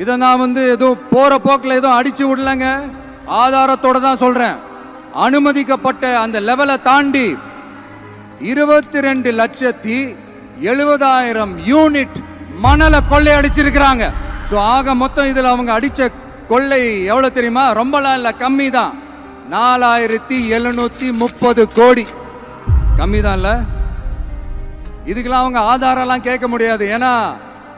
இதை நான் வந்து எதுவும் போகிற போக்கில் எதுவும் அடித்து விடலங்க. ஆதாரத்தோட தான் சொல்கிறேன் அனுமதிக்கப்பட்ட அந்த லெவலை தாண்டி இருபத்தி ரெண்டு லட்சத்தி எழுபதாயிரம் யூனிட் மணலை கொள்ளை அடிச்சிருக்கிறாங்க. ஸோ ஆக மொத்தம் இதில் அவங்க அடித்த கொள்ளை எவ்வளோ தெரியுமா? ரொம்பலாம் இல்லை கம்மி தான். நாலாயிரத்தி எழுநூற்றி முப்பது கோடி. கம்மி தான் இல்லை? இதுக்கெல்லாம் அவங்க ஆதாரம்லாம் கேட்க முடியாது. ஏன்னா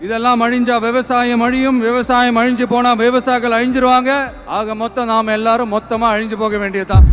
இதெல்லாம் அழிஞ்சா விவசாயம் அழியும் விவசாயம் அழிஞ்சு போனா விவசாயிகள் அழிஞ்சிருவாங்க. ஆக மொத்தம் நாம எல்லாரும் மொத்தமா அழிஞ்சு போக வேண்டியதுதான்.